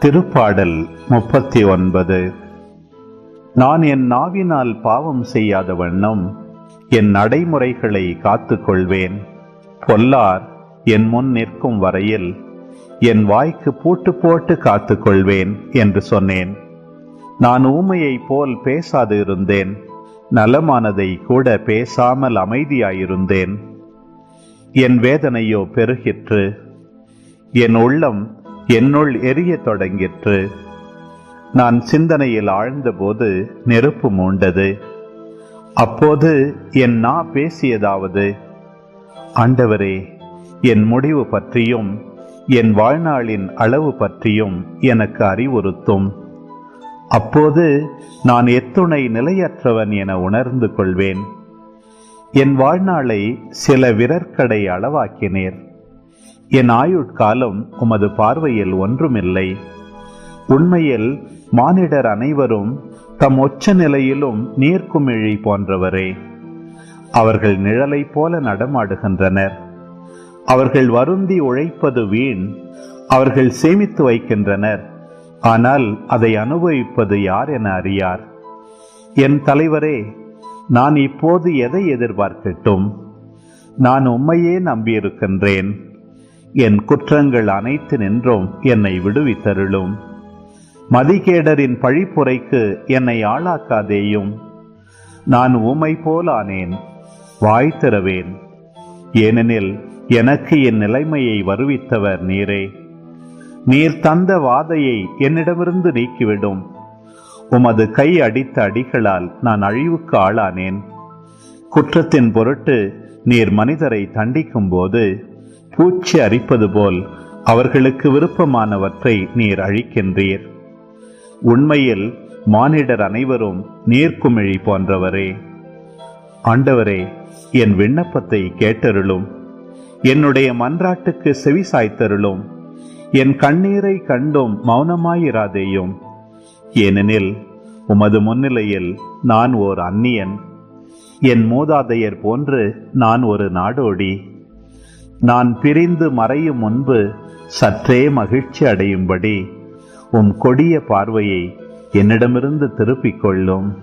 திருப்பாடல் முப்பத்தி ஒன்பது நான் என் நாவினால் பாவம் செய்யாத வண்ணம் என் நடைமுறைகளை காத்துக்கொள்வேன். பொல்லார் என் முன் நிற்கும் வரையில் என் வாய்க்கு பூட்டு போட்டு காத்துக்கொள்வேன் என்று சொன்னேன். நான் ஊமையைப் போல் பேசாது இருந்தேன். நலமானதை கூட பேசாமல் அமைதியாயிருந்தேன். என் வேதனையோ பெருகிற்று. என் உள்ளம் என்னுள் எரியத் தொடங்கிற்று. நான் சிந்தனையில் ஆழ்ந்தபோது நெருப்பு மூண்டது. அப்போது என் நா பேசியதாவது ஆண்டவரே என் முடிவு பற்றியும் என் வாழ்நாளின் அளவு பற்றியும் எனக்கு அறிவுறுத்தும். அப்போது நான் எத்துணை நிலையற்றவன் என உணர்ந்து கொள்வேன். என் வாழ்நாளை சில விரற்கடை அளவாக்கினேன் என் ஆயுட்காலம் உமது பார்வையில் ஒன்றுமில்லை. உண்மையில் மானிடர் அனைவரும் தம் ஒச்ச நிலையிலும் நீர்க்குமிழி போன்றவரே. அவர்கள் நிழலைப் போல நடமாடுகின்றனர். அவர்கள் வருந்தி உழைப்பது வீண் அவர்கள் சேமித்து வைக்கின்றனர். ஆனால் அதை அனுபவிப்பது யார் என அறியார். என் தலைவரே நான் இப்போது எதை எதிர்பார்க்கட்டும்? நான் உம்மையே நம்பியிருக்கின்றேன். என் குற்றங்கள் அனைத்து நின்றும் என்னை விடுவித்தருளும். மதிகேடரின் பழிப்புரைக்கு என்னை ஆளாக்காதேயும். நான் உமை போலானேன் வாய் திறவேன். ஏனெனில் எனக்கு என் நிலைமையை வருவித்தவர் நீரே. நீர் தந்த வாதையை என்னிடமிருந்து நீக்கிவிடும். உமது கை அடித்த அடிகளால் நான் அழிவுக்கு ஆளானேன். குற்றத்தின் பொருட்டு நீர் மனிதரை தண்டிக்கும் போது பூச்சி அரிப்பது போல் அவர்களுக்கு விருப்பமானவற்றை நீர் அழிக்கின்றீர். உண்மையில் மானிடர் அனைவரும் நீர்க்குமிழி போன்றவரே. ஆண்டவரே என் விண்ணப்பத்தை கேட்டருளும். என்னுடைய மன்றாட்டுக்கு செவி சாய்த்தருளும். என் கண்ணீரை கண்டும் மௌனமாயிராதேயும். ஏனெனில் உமது முன்னிலையில் நான் ஓர் அந்நியன். என் மூதாதையர் போன்று நான் ஒரு நாடோடி. நான் பிரிந்து மறையும் முன்பு சற்றே மகிழ்ச்சி அடையும்படி உம் கொடிய பார்வையை என்னிடமிருந்து திருப்பிக் கொள்ளும்.